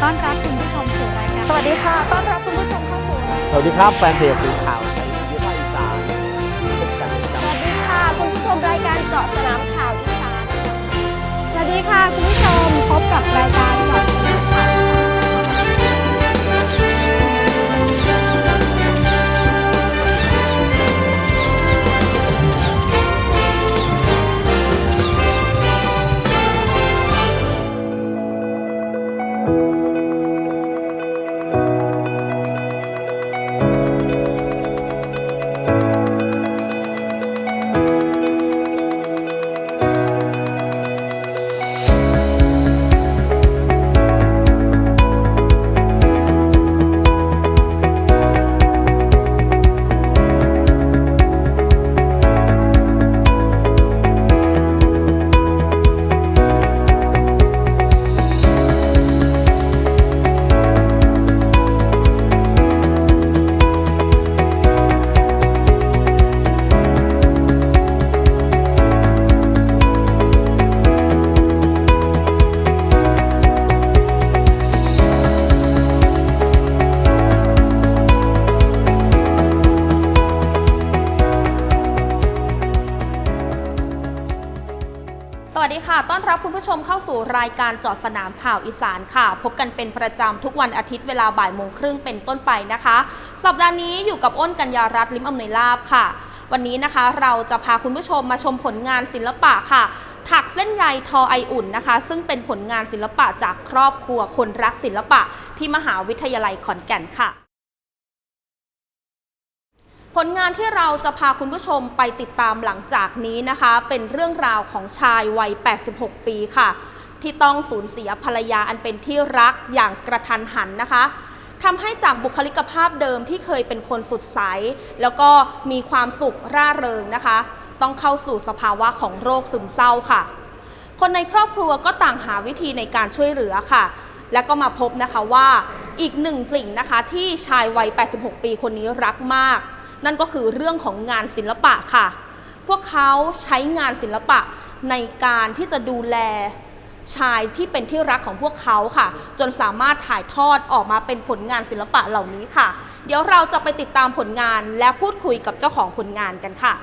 สวัสดีค่ะต้อนรับคุณผู้ชมสู่รายการสวัสดีค่ะ ต้อนรับคุณผู้ชมเข้าสู่รายการสวัสดีครับแฟนเพจสื่อข่าวในวิทยาอีสานพบกันประจสวัสดีค่ะ คุณผู้ชมรายการเจาะสนามข่าวอีสานสวัสดีค่ะ คุณผู้ชมพบกับรายการ รับคุณผู้ชมเข้าสู่รายการจาะสนามข่าวอีสานค่ะ พบกันเป็นประจำทุกวันอาทิตย์เวลาบ่ายโมงครึ่งเป็นต้นไปนะคะ สัปดาห์นี้อยู่กับอ้นกัญญารัตน์ลิมอำนวยลาบค่ะ วันนี้นะคะเราจะพาคุณผู้ชมมาชมผลงานศิลปะค่ะ ถักเส้นใยทอไออุ่นนะคะ ซึ่งเป็นผลงานศิลปะจากครอบครัวคนรักศิลปะที่มหาวิทยาลัยขอนแก่นค่ะ ผลงานที่เราจะพาคุณผู้ชมไปติดตามหลังจากนี้นะคะ เป็นเรื่องราวของชายวัย 86 ปีค่ะ ที่ต้องสูญเสียภรรยาอันเป็นที่รักอย่างกระทันหันนะคะทำให้จากบุคลิกภาพเดิมที่เคยเป็นคนสุดใส แล้วก็มีความสุขร่าเริงนะคะ ต้องเข้าสู่สภาวะของโรคซึมเศร้าค่ะ คนในครอบครัวก็ต่างหาวิธีในการช่วยเหลือค่ะ และก็มาพบนะคะว่าอีกหนึ่งสิ่งนะคะที่ชายวัย 86 ปีคนนี้รักมาก นั่นก็คือเรื่องของงานศิลปะค่ะ พวกเขาใช้งานศิลปะในการที่จะดูแลชายที่เป็นที่รักของพวกเขาค่ะ จนสามารถถ่ายทอดออกมาเป็นผลงานศิลปะเหล่านี้ค่ะ เดี๋ยวเราจะไปติดตามผลงานและพูดคุยกับเจ้าของผลงานกันค่ะ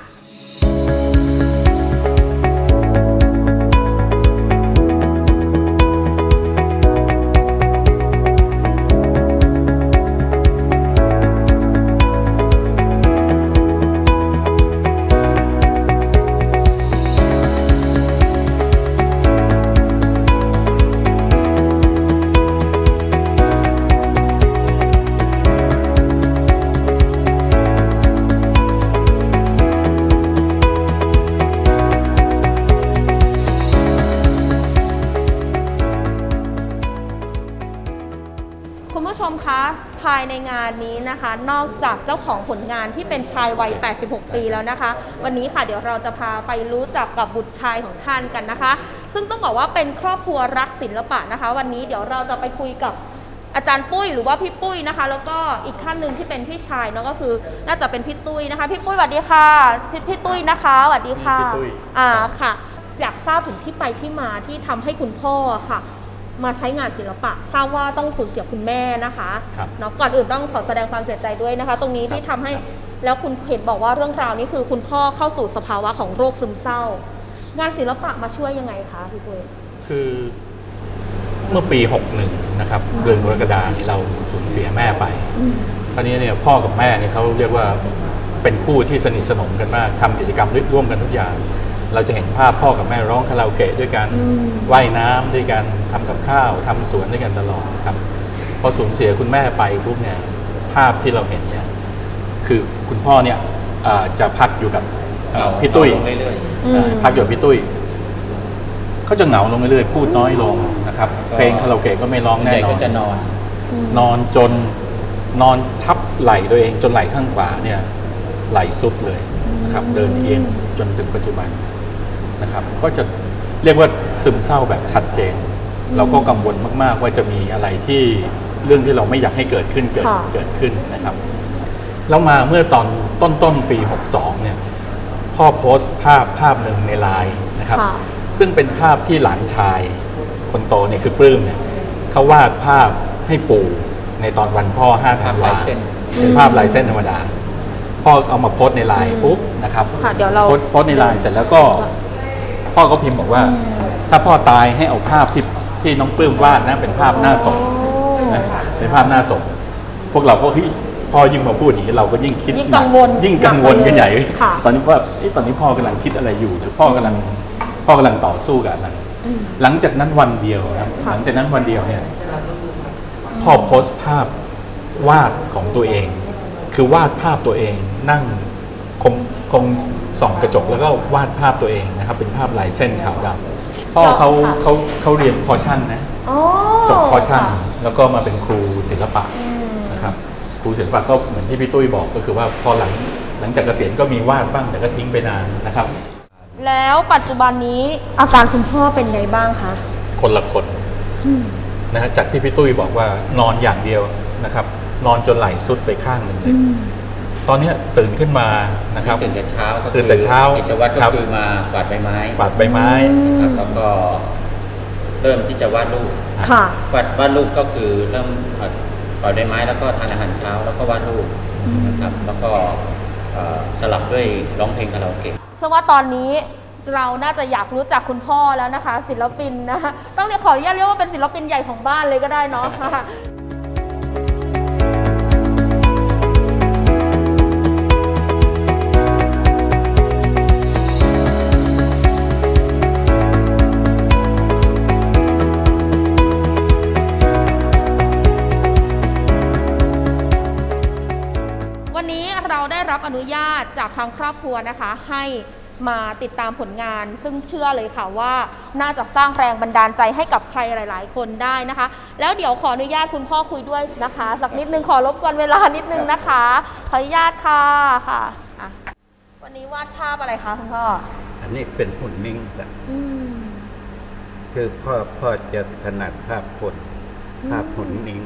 นี้นะคะนอกจากเจ้าของผลงานที่เป็นชายวัย 86 ปีแล้วนะคะ วันนี้ค่ะเดี๋ยวเราจะพาไปรู้จักกับบุตรชายของท่านกันนะคะ ซึ่งต้องบอกว่าเป็นครอบครัวรักศิลปะนะคะ วันนี้เดี๋ยวเราจะไปคุยกับอาจารย์ปุ้ยหรือว่าพี่ปุ้ยนะคะ แล้วก็อีกท่านหนึ่งที่เป็นพี่ชายเนาะก็คือ น่าจะเป็นพี่ตุ้ยนะคะ พี่ปุ้ยสวัสดีค่ะพี่พี่ตุ้ยนะคะสวัสดีค่ะพี่ตุ้ย อ่าค่ะ อยากทราบถึงที่ไปที่มาที่ทำให้คุณพ่อค่ะ มาใช้งานศิลปะทราบว่าต้องสูญเสียคุณแม่นะคะครับ เนาะก่อนอื่นต้องขอแสดงความเสียใจด้วยนะคะ ตรงนี้ที่ทำให้แล้วคุณเห็นบอกว่าเรื่องราวนี้คือคุณพ่อเข้าสู่สภาวะของโรคซึมเศร้า งานศิลปะมาช่วยยังไงคะพี่ปุ้ย คือเมื่อปี 61 นะครับ เดือนกรกฎาคมนี้เราสูญเสียแม่ไป ตอนนี้เนี่ยพ่อกับแม่เนี่ยเขาเรียกว่าเป็นคู่ที่สนิทสนมกันมากทำกิจกรรมร่วมกันทุกอย่าง เราจะเห็นภาพพ่อกับแม่ร้องคาราโอเกะด้วยกันว่ายน้ำด้วยกันทำกับข้าวทำสวนด้วยกันตลอดครับพอสูญเสียคุณแม่ไปปุ๊บเนี่ยภาพที่เราเห็นเนี่ยคือคุณพ่อเนี่ยเอ่อจะพักอยู่กับเอ่อพี่ตุ้ยอืมพักอยู่กับพี่ตุ้ยเขาจะเหงาลงเรื่อยๆพูดน้อยลงนะครับ เพลงคาราโอเกะก็ไม่ร้องแน่นอนจะนอน นอนจนนอนทับไหล่ตัวเองจนไหล่ข้างขวาเนี่ยไหล่สุดเลยนะครับ เดินเอียงจนถึงปัจจุบัน นะครับก็จะเรียกว่าซึมเศร้าแบบชัดเจน เราก็กังวลมากๆ ว่าจะมีอะไรที่เรื่องที่เราไม่อยากให้เกิดขึ้นเกิดค่ะ เกิดขึ้นนะครับแล้วมาเมื่อตอนต้นต้นๆปี 62เนี่ยพ่อโพสต์ภาพภาพหนึ่งในไลน์นะครับ ค่ะ ซึ่งเป็นภาพที่หลานชายคนโตเนี่ยคือปลื้มเนี่ยเขาวาดภาพให้ปู่ในตอนวันพ่อห้าธันวาภาพลายเส้น เป็นภาพลายเส้นธรรมดาพ่อเอามาโพสต์ในไลน์ปุ๊บนะครับค่ะเดี๋ยวเราโพสต์โพสต์ในไลน์เสร็จแล้วก็ พ่อก็พิมพ์บอกว่า ถ้าพ่อตายให้เอาภาพที่ที่น้องปลื้มวาดนะเป็นภาพหน้าศพนะเป็นภาพหน้าศพพวกเราก็เฮ้ยพ่อยิ่งมาพูดอย่างนี้เราก็ยิ่งคิดยิ่งกังวลยิ่งกังวลกันใหญ่ค่ะตอนนี้ว่าเอ๊ะตอนนี้พ่อกำลังคิดอะไรอยู่หรือพ่อกำลังพ่อกำลังต่อสู้กับอะไรหลังจากนั้นวันเดียวนะครับหลังจากนั้นวันเดียวเนี่ยพ่อโพสต์ภาพวาดของตัวเอง คือวาดภาพตัวเองนั่งคง คงส่องกระจกแล้วก็วาดภาพตัวเองนะครับ เป็นภาพลายเส้นขาวดำพ่อเขาค่ะเขาเขาเรียนพอชั่นนะอ๋อจบพอชั่นค่ะแล้วก็มาเป็นครูศิลปะนะครับครูศิลปะก็เหมือนที่พี่ตุ้ยบอกก็คือว่าพอหลังหลังจากเกษียณก็มีวาดบ้างแต่ก็ทิ้งไปนานนะครับ แล้วปัจจุบันนี้อาการคุณพ่อเป็นไงบ้างคะ คนละคนนะฮะจากที่พี่ตุ้ยบอกว่านอนอย่างเดียวนะครับ นอนจนไหล่สุดไปข้างหนึ่งเลย ตอนเนี้ยตื่นขึ้นมานะครับตื่นแต่เช้าก็ตื่นแต่เช้ากิจวัตรก็ครับคือมากวาดใบไม้กวาดใบไม้ครับแล้วก็เริ่มที่จะวาดรูปค่ะวาดวาดรูปก็คือเริ่มกวาดกวาดใบไม้แล้วก็ทานอาหารเช้า แล้วก็วาดรูปนะครับแล้วก็เอ่อสลับด้วยร้องเพลงคาราโอเกะเชื่อว่าตอนนี้เราน่าจะอยากรู้จักคุณพ่อแล้วนะคะ ศิลปินนะคะต้องเรียกขออนุญาตเรียกว่าเป็นศิลปินใหญ่ของบ้านเลยก็ได้เนาะ วันนี้เราได้รับอนุญาตจากทางครอบครัวนะคะ ให้มาติดตามผลงาน ซึ่งเชื่อเลยค่ะว่าน่าจะสร้างแรงบันดาลใจให้กับใครหลาย ๆ คนได้นะคะ แล้วเดี๋ยวขออนุญาตคุณพ่อคุยด้วยนะคะ สักนิดนึงขอรบกวนเวลานิดนึงนะคะ ขออนุญาตค่ะค่ะอะ วันนี้วาดภาพอะไรคะคุณพ่ออันนี้เป็นหุ่นนิ่งครับอืม คือพ่อพ่อจะถนัดภาพคน ภาพหุ่นนิ่ง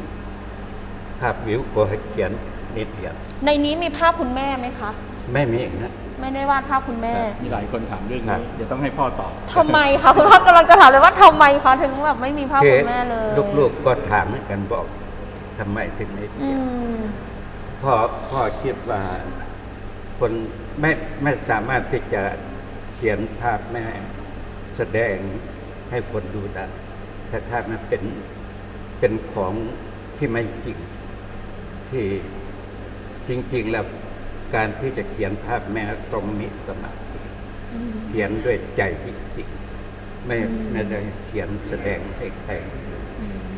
ภาพวิวก็ให้เขียนนิดเดียว ในนี้มีภาพคุณแม่ไหมคะ ไม่มีอีกนะ ไม่ได้วาดภาพคุณแม่มีหลายคนถามเรื่องครันี้บเดี๋ยวต้องให้พ่อตอบทำไมคะคุณพ่อกำลังจะถามเลยว่าทำไมคะถึงแบบไม่มีภาพคืคุณแม่เลยลูกๆก็ถามเหมือนกันบอกทำไมถึงไม่อืเขียนมพ่อพ่อคิดว่า คนไม่ไม่สามารถที่จะเขียนภาพแม่แสดงให้คนดูได้แต่ถ้ามันเป็นเป็นของที่ไม่จริงที่ จริงๆแล้วการที่จะเขียนภาพแม่ต้องมีสมาธิเขียนด้วยใจจริงๆไม่ไม่ได้เขียนแสดงให้ใคร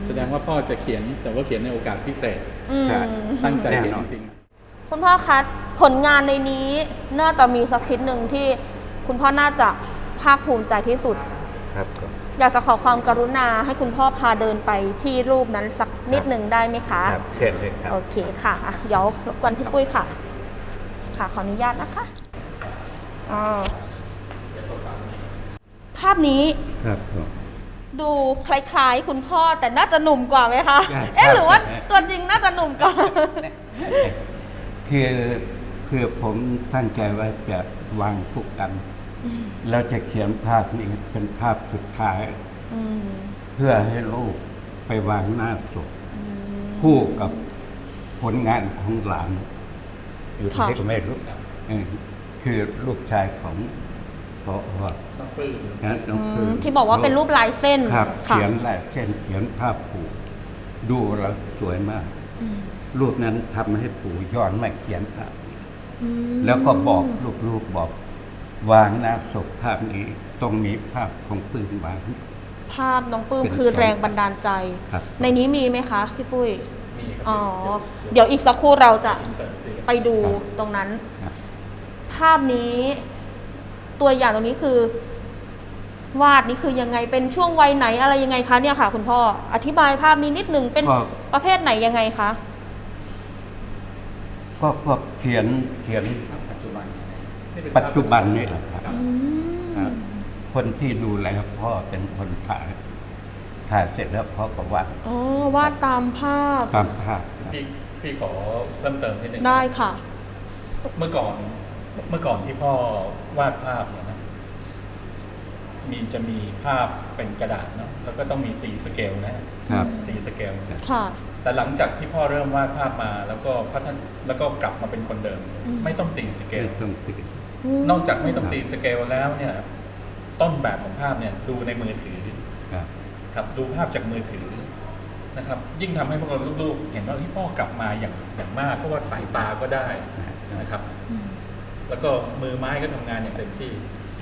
แสดงว่าพ่อจะเขียนแต่ว่าเขียนในโอกาสพิเศษอืมครับตั้งใจเขียนแน่นอนจริงคุณพ่อคะผลงานในนี้น่าจะมีสักชิ้นหนึ่งที่คุณพ่อน่าจะภาคภูมิใจที่สุดครับก็ อยากจะขอความกรุณาให้คุณพ่อพาเดินไปที่รูปนั้นสักนิดหนึ่งได้ไหมคะ ครับเช่นเลยครับ โอเคค่ะอะเดี๋ยวรบกวนพี่ปุ้ยค่ะ ค่ะขออนุญาตนะคะอ่าภาพนี้ครับผม ดูคล้ายๆ คุณพ่อแต่น่าจะหนุ่มกว่าไหมคะ ใช่เอ๊ะครับหรือว่าตัวจริงน่าจะหนุ่มกว่า คือคือผมตั้งใจว่าจะวางทุกกัน แล้วจะเขียนภาพนี้เป็นภาพสุดท้ายอืมเพื่อให้ลูกไปวางหน้าศพคู่กับผลงานของหลาน อยู่ค่ะที่ไม่รู้เออคือลูกชายของพอๆต้องปลื้มนะน้องอืคือมที่บอกว่าเป็นรูปลายเส้นครับค่ะเขียนลายเส้นเขียนภาพปู่ดูแล้วสวยมาก รูปนั้นทำให้ปู่ย้อนมาเขียนภาพนี้แล้วก็บอกลูกๆบอก วางหน้าศพภาพนี้ต้องมีภาพของปืนวาง ภาพน้องปื้มเป็นคือแรงบันดาลใจ ครับ ในนี้มีไหมคะพี่ปุ้ย มีครับอ๋อ เดี๋ยวอีกสักครู่เราจะเสริมสิไปดูครับตรงนั้น ครับ ภาพนี้ ตัวอย่างตรงนี้คือ วาดนี่คือยังไงเป็นช่วงวัยไหนอะไรยังไงคะเนี่ยค่ะ คุณพ่ออธิบายภาพนี้นิดหนึ่งเป็นก็ ประเภทไหนยังไงคะ ก็ก็เขียนเขียน ปัจจุบันนี่เป็นปัจจุบันนี่แหละครับครับครับ คนที่ดูแลพ่อเป็นคนถ่ายถ่ายเสร็จแล้วพ่อก็วาดอ๋อวาดตามภาพ ตามภาพครับ พี่พี่ขอเพิ่มเติมนิดนึงได้ค่ะ เมื่อก่อนเมื่อก่อนที่พ่อวาดภาพเนี่ยนะมีจะมีภาพเป็นกระดาษเนาะแล้วก็ต้องมีตีสเกลนะฮะครับ ตีสเกล ค่ะ แต่หลังจากที่พ่อเริ่มวาดภาพมา แล้วก็พัฒนแล้วก็กลับมาเป็นคนเดิมไม่ต้องตีสเกล ไม่ต้องติด นอกจากไม่ต้องตีสเกลแล้วเนี่ย ต้นแบบของภาพเนี่ยดูในมือถือครับครับดูภาพจากมือถือนะครับ ยิ่งทำให้พวกเราลูกๆ เห็นว่าที่พ่อกลับมาอย่างอย่างมากเพราะว่าสายตาก็ได้นะครับ แล้วก็มือไม้ก็ทำงานอย่างเต็มที่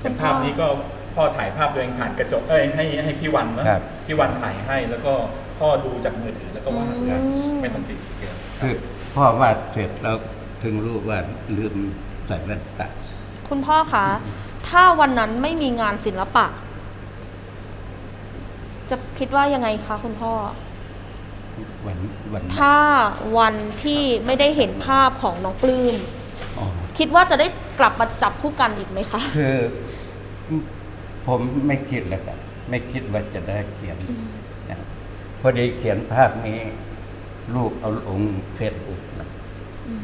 อย่างภาพนี้ก็พ่อถ่ายภาพตัวเองผ่านกระจกเอ้ยให้ให้พี่วันนะครับพี่วันถ่ายให้แล้วก็พ่อดูจากมือถือแล้วก็วาดอืมไม่ต้องติดสเกลคือพ่อวาดเสร็จแล้วถึงรู้ว่าลืมใส่แว่นตา คุณพ่อคะ ถ้าวันนั้นไม่มีงานศิลปะ จะคิดว่ายังไงคะคุณพ่อ วันวันถ้าวันที่ไม่ได้เห็นภาพของน้องปลื้มอ๋อคิดว่าจะได้กลับมาจับคู่กันอีกไหมคะ คือผมไม่คิดเลยครับไม่คิดว่าจะได้เขียนนะพอดีเขียนภาพนี้ ลูกเอาลงเฟซบุ๊กนะ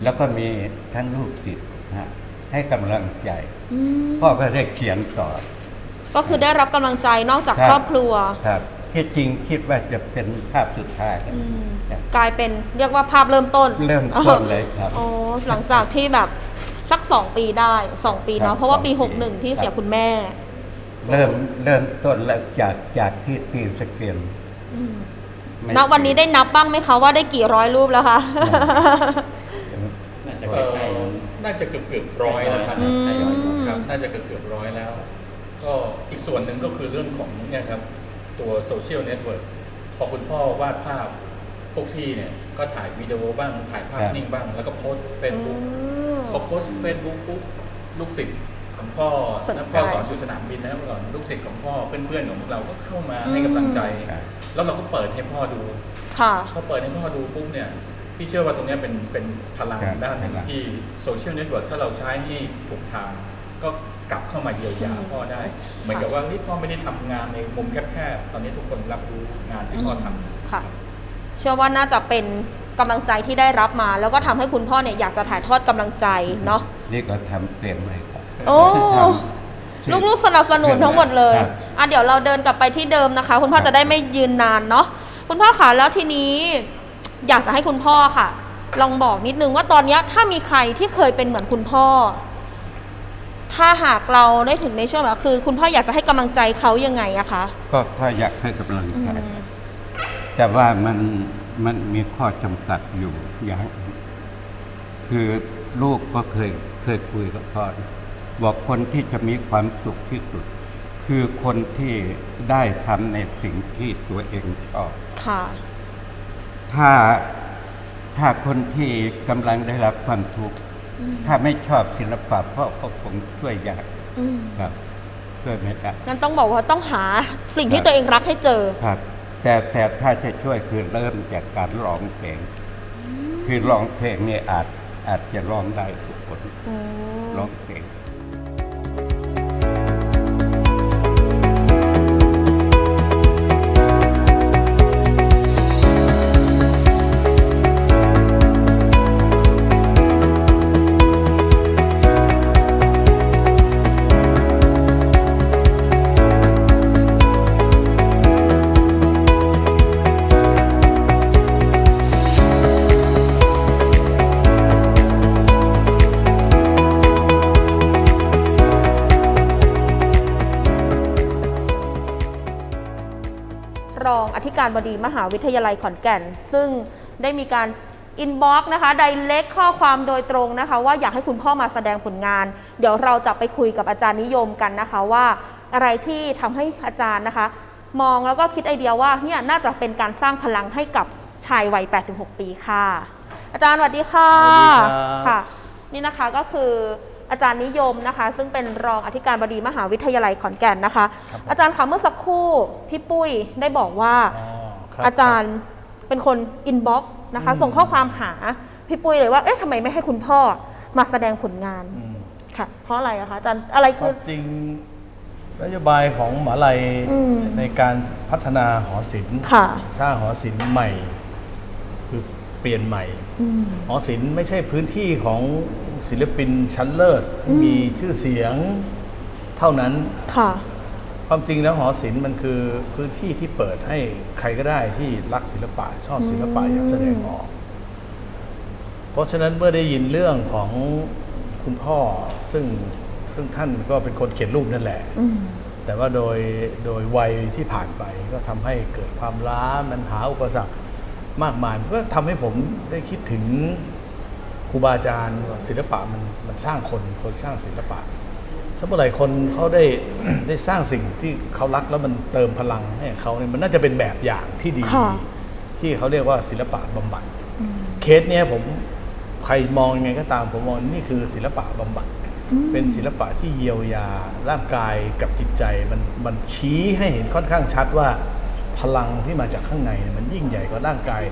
แล้วก็มีทั้งลูกศิษย์นะฮะ ให้กำลังใจพ่อก็ได้เขียนต่อก็คือได้รับกำลังใจนอกจากครับครอบครัวครับที่จริงคิดว่าจะเป็นภาพสุดท้ายนะอืมครับ กลายเป็นเรียกว่าภาพเริ่มต้นเริ่มต้นเลยครับอ๋อหลังจากที่แบบสักสองปีได้สองปีครัเนาะบเพราะว่าปีสองปี61ที่ครับเสียคุณแม่ เริ่มเริ่มต้นแล้วจากจากที่ตีสเกลไม่ณวันนี้ได้นับบ้างไหมคะว่าได้กี่ร้อยรูปแล้วคะ น่าจะเอ่ใกล้อ น่าจะเกือบเกือบๆร้อยแล้วครับอืม ครับ น่าจะเกือบเกือบๆร้อยแล้ว ก็อีกส่วนหนึ่งก็คือเรื่องของเนี่ยครับ ตัวโซเชียลเน็ตเวิร์กพอคุณพ่อวาดภาพ พวกพี่เนี่ย ก็ถ่ายวิดีโอบ้าง ถ่ายภาพครับ นิ่งบ้าง แล้วก็โพสเฟซบุ๊กพอโพสเฟซบุ๊กปุ๊บลูกศิษย์ของพ่อสนใจ นะพ่อสอนอยู่สนามบินนะเมื่อก่อนลูกศิษย์ของพ่อเพื่อนๆของพวกเราก็เข้ามาให้กำลังใจ ครับ แล้วเราก็เปิดให้พ่อดู ค่ะ พอเปิดให้พ่อดูปุ๊บเนี่ย พี่เชื่อว่าตรงเนี้ยเป็นเป็นพลังครับด้านหนึ่งพลังที่โซเชียลเน็ตเวิร์กถ้าเราใช้ให้ถูกทาง ก็กลับเข้ามาเยียวยาพ่อได้ เหมือนกับว่าเฮ้ยพ่อไม่ได้ทำงานในมุมแคบๆตอนนี้ทุกคนรับรู้งานที่พ่อทำค่ะ เชื่อว่าน่าจะเป็นกำลังใจที่ได้รับมา แล้วก็ทำให้คุณพ่อเนี่ยอยากจะถ่ายทอดกำลังใจเนาะนี่ก็ทำเสียงเลยครับโอ้ทำลูกๆสนับสนุนทั้งหมดเลยครับอะเดี๋ยวเราเดินกลับไปที่เดิมนะคะ คุณพ่อครับจะได้ไม่ยืนนานเนาะคุณพ่อคะแล้วทีนี้ อยากจะให้คุณพ่อค่ะ ลองบอกนิดนึงว่าตอนเนี้ยถ้ามีใครที่เคยเป็นเหมือนคุณพ่อ ถ้าหากเราได้ถึงในช่วงแบบคือ คุณพ่ออยากจะให้กำลังใจเขายังไงอะคะก็ก็อยากให้กำลังอืใจมแต่ว่ามันมันมีข้อจำกัดอยู่อย่างคือลูกก็เคยเคยคุยกับพ่อนะบอกคนที่จะมีความสุขที่สุด คือคนที่ได้ทำในสิ่งที่ตัวเองชอบค่ะ ถ้าถ้าคนที่กำลังได้รับความทุกข์ถ้าไม่ชอบศิลปะพ่อก็คงช่วยยากอืมครับช่วยไม่ได้ งั้นต้องบอกว่าต้องหาสิ่งที่ครับ ตัวเองรักให้เจอ ครับ แต่แต่ถ้าจะช่วยคือเริ่มจากการร้องเพลง คือร้องเพลงเนี่ยอาจอาจจะร้องได้ทุกคนร้องเพลง การบดีมหาวิทยาลัยขอนแก่น ซึ่งได้มีการอินบ็อกซ์นะคะไดเล็กข้อความโดยตรงนะคะ ว่าอยากให้คุณพ่อมาแสดงผลงาน เดี๋ยวเราจะไปคุยกับอาจารย์นิยมกันนะคะว่าอะไรที่ทำให้อาจารย์นะคะ มองแล้วก็คิดไอเดียว่าเนี่ยน่าจะเป็นการสร้างพลังให้กับชายวัย 86 ปีค่ะ อาจารย์สวัสดีค่ะสวัสดีครับค่ะ นี่นะคะก็คือ อาจารย์นิยมนะคะ ซึ่งเป็นรองอธิการบดีมหาวิทยาลัยขอนแก่นนะคะอาจารย์คะเมื่อสักครู่พี่ปุ้ยได้บอกว่า อ๋อคบ อาจารย์เป็นคนอินบ็อกซ์นะคะส่งข้อความหาพี่ปุ้ยเลยว่า เอ๊ะทำไมไม่ให้คุณพ่อมาแสดงผลงานอืม ค่ะ เพราะอะไรอะคะอาจารย์อะไรคคืวาอ มจริงนโยบายของหมหาลัยอืมในการพัฒนาหอศิลป์ค่ะ สร้างหอศิลป์ใหม่ คือเปลี่ยนใหม่ อืม หอศิลป์ไม่ใช่พื้นที่ของ ศิลปินชั้นเลิศที่มีชื่อเสียงเท่านั้น ค่ะ ความจริงแล้วหอศิลป์มันคือพื้นที่ที่เปิดให้ใครก็ได้ที่รักศิลปะชอบศิลปะอยากแสดงออก เพราะฉะนั้นเมื่อได้ยินเรื่องของคุณพ่อซึ่งซึ่งท่านก็เป็นคนเขียนรูปนั่นแหละ แต่ว่าโดยโดยวัยที่ผ่านไปก็ทำให้เกิดความล้ามันหาอุปสรรคมากมายมันก็ทำให้ผมได้คิดถึง ครูบาอาจารย์ว่าศิลปะมันมันสร้างคนคนสร้างศิลปะถ้าเมื่อไหร่คนเขาได้ได้สร้างสิ่งที่เขารักแล้วมันเติมพลังให้เขาเนี่ยมันน่าจะเป็นแบบอย่างที่ดี ค่ะ ที่เขาเรียกว่าศิลปะบำบัดเคสเนี้ยผมใครมองยังไงก็ตามผมมองนี่คือศิลปะบำบัด เป็นศิลปะที่เยียวยาร่างกายกับจิตใจมันมันชี้ให้เห็นค่อนข้างชัดว่า พลังที่มาจากข้างในเนี่ยมันยิ่งใหญ่กว่าร่างกาย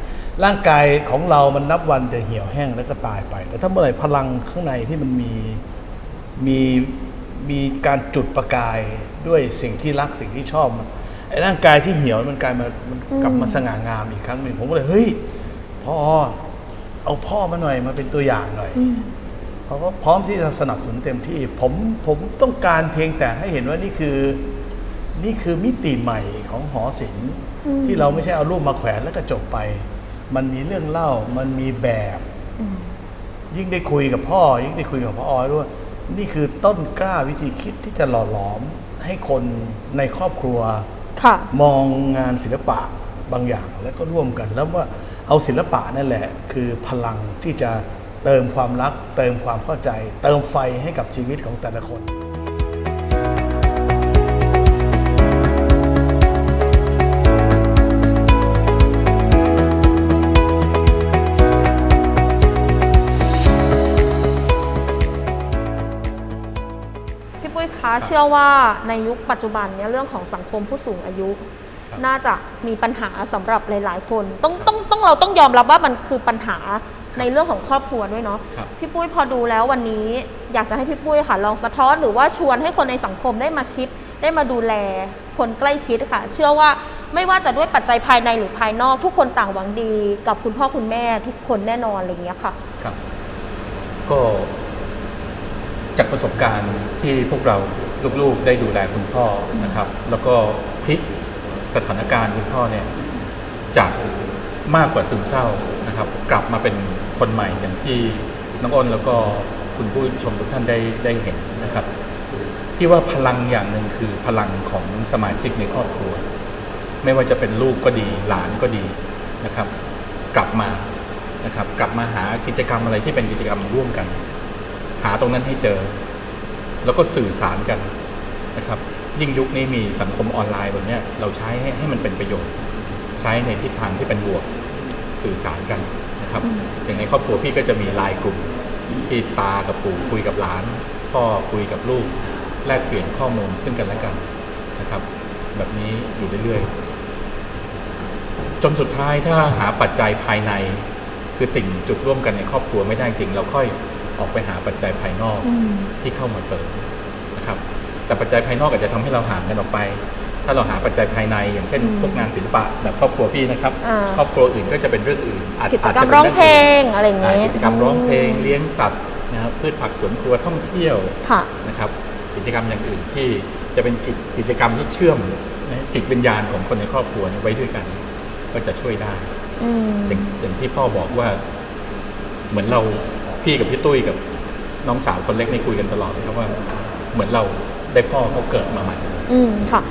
ร่างกายของเรามันนับวันจะเหี่ยวแห้งแล้วก็ตายไป แต่ถ้าเมื่อไหร่พลังข้างในที่มันมีมีมีการจุดประกายด้วยสิ่งที่รักสิ่งที่ชอบไอ้ร่างกายที่เหี่ยวมันกลายมามันกลับมาสง่างามอีกครั้งหนึ่งผมก็เลยเฮ้ยพ่อเอาพ่อมาหน่อยมาเป็นตัวอย่างหน่อยเขาก็พร้อมที่จะสนับสนุนเต็มที่ ผมผมต้องการเพียงแต่ให้เห็นว่านี่คือ นี่คือมิติใหม่ของหอศิลป์ที่เราไม่ใช่เอารูปมาแขวนแล้วก็จบไป มันมีเรื่องเล่ามันมีแบบ ยิ่งได้คุยกับพ่อ ยิ่งได้คุยกับพ่อออยด้วย นี่คือต้นกล้าวิธีคิดที่จะหล่อหลอมให้คนในครอบครัวค่ะมองงานศิลปะบางอย่างแล้วก็ร่วมกัน แล้วว่าเอาศิลปะนั่นแหละ คือพลังที่จะเติมความรัก เติมความเข้าใจ เติมไฟให้กับชีวิตของแต่ละคน เชื่อว่าในยุคปัจจุบันเนี้ยเรื่องของสังคมผู้สูงอายุ น่าจะมีปัญหาสำหรับหลาย ๆ คน ต้องต้องต้องเราต้องยอมรับว่ามันคือปัญหาในเรื่องของครอบครัวด้วยเนาะครับพี่ปุ้ยพอดูแล้ววันนี้อยากจะให้พี่ปุ้ยค่ะ ลองสะท้อนหรือว่าชวนให้คนในสังคมได้มาคิดได้มาดูแลคนใกล้ชิดค่ะ เชื่อว่าไม่ว่าจะด้วยปัจจัยภายในหรือภายนอก ทุกคนต่างหวังดี กับคุณพ่อคุณแม่ทุกคนแน่นอนอะไรอย่างเงี้ยค่ะ ครับ ก็ จากประสบการณ์ที่พวกเราลูกๆได้ดูแลคุณพ่อนะครับ แล้วก็พลิกสถานการณ์คุณพ่อเนี่ยจากมากกว่าซึมเศร้านะครับ กลับมาเป็นคนใหม่อย่างที่น้องอ้นแล้วก็คุณผู้ชมทุกท่านได้ได้เห็นนะครับพี่ว่าพลังอย่างหนึ่งคือพลังของสมาชิกในครอบครัว ไม่ว่าจะเป็นลูกก็ดีหลานก็ดีนะครับ กลับมานะครับ กลับมาหากิจกรรมอะไรที่เป็นกิจกรรมร่วมกัน หาตรงนั้นให้เจอ แล้วก็สื่อสารกันนะครับ ยิ่งยุคนี้มีสังคมออนไลน์แบบนี้เราใช้ให้ให้มันเป็นประโยชน์ ใช้ในทิศทางที่เป็นบวกสื่อสารกันนะครับ อย่างในครอบครัวพี่ก็จะมีไลน์กลุ่มที่ตากับปู่คุยกับหลานพ่อคุยกับลูกแลกเปลี่ยนข้อมูลซึ่งกันและกันนะครับ แบบนี้อยู่เรื่อยๆจนสุดท้ายถ้าหาปัจจัยภายใน คือสิ่งจุดร่วมกันในครอบครัวไม่ได้จริง เราค่อย ออกไปหาปัจจัยภายนอกที่เข้ามาเสริมนะครับ แต่ปัจจัยภายนอกอาจจะทำให้เราห่างกันออกไป ถ้าเราหาปัจจัยภายใน อย่างเช่น พวกงานศิลปะแบบครอบครัวพี่นะครับอ่าครอบครัวอื่นก็จะเป็นเรื่องอื่นอาจกิจอาจกรรจะมเป็นร้องเรื่องเพลอื่นงอะไรอย่างอ่าเงี้ยกิจกรรมร้องเพลงเลี้ยงสัตว์นะครับพืชผักสวนครัวท่องเที่ยวค่ะนะครับกิจกรรมอย่างอื่นที่จะเป็นกิจกิจกรรมที่เชื่อมนะจิตวิญญาณของคนในครอบครัวเนี่ยไว้ด้วยกัน ก็จะช่วยได้อืมอย่างอย่างที่พ่อบอกว่า เหมือนเรา พี่กับพี่ตุ้ยกับน้องสาวคนเล็กนี่คุยกันตลอดนะครับว่าเหมือนเราได้พ่อเขาเกิดมาใหม่ อืมค่ะ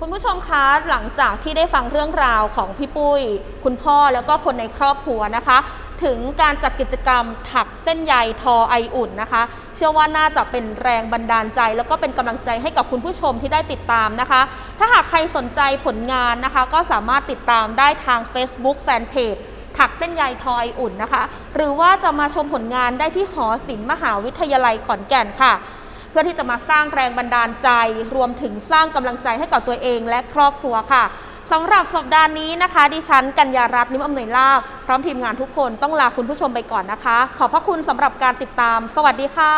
คุณผู้ชมคะหลังจากที่ได้ฟังเรื่องราวของพี่ปุ้ย คุณพ่อแล้วก็คนในครอบครัวนะคะ ถึงการจัดกิจกรรมถักเส้นใยทอไออุ่นนะคะ เชื่อว่าน่าจะเป็นแรงบันดาลใจ แล้วก็เป็นกำลังใจให้กับคุณผู้ชมที่ได้ติดตามนะคะ ถ้าหากใครสนใจผลงานนะคะ ก็สามารถติดตามได้ทาง Facebook Fanpage ถักเส้นใยทอยอุ่นนะคะ หรือว่าจะมาชมผลงานได้ที่หอศิลป์มหาวิทยาลัยขอนแก่นค่ะ เพื่อที่จะมาสร้างแรงบันดาลใจ รวมถึงสร้างกำลังใจให้กับตัวเองและครอบครัวค่ะ สำหรับสัปดาห์นี้นะคะ ดิฉันกัญญารัตน์นิมอำนวยลาบพร้อมทีมงานทุกคนต้องลาคุณผู้ชมไปก่อนนะคะ ขอบพระคุณสำหรับการติดตาม สวัสดีค่ะ